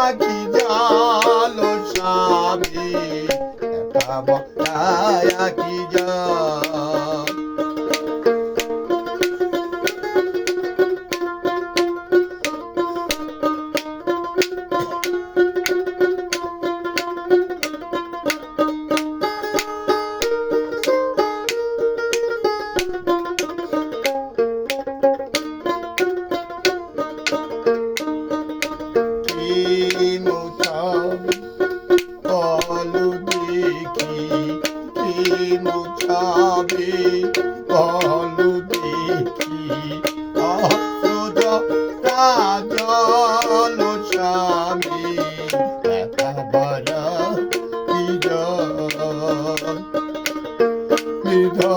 আকি জালো স্বামী একা বকায় আকি জাল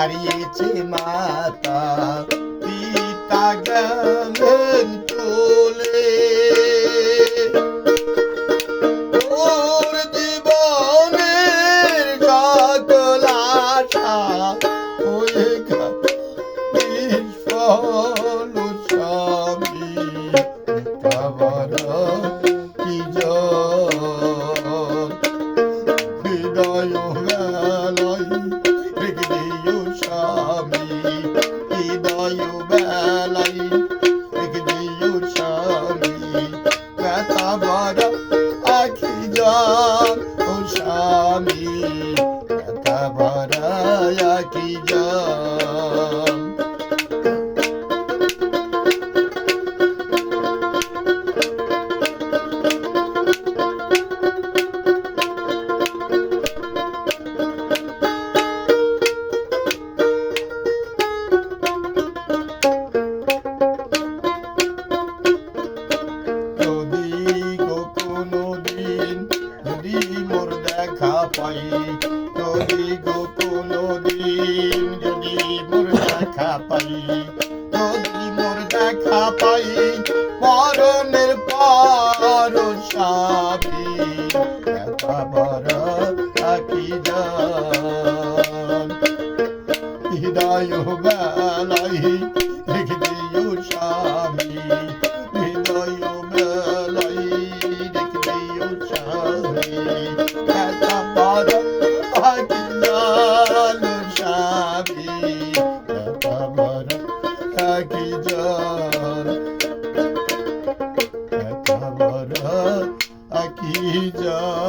হারিয়েছে মাতা পিতা গেলেন চলে ওর জীবনের সকল আশা হয়ে গেল স্বামী হৃদয় বেলাই হৃদয় স্বামী ব্যথা বড় আখি যান ও স্বামী ব্যথা বড় আখি যান যদি গো কোনো দিন যদি মোর দেখা পাই, যদি মোর দেখা পাই, মরণের পর সাবি বড় থাকি যান। হৃদয় যায়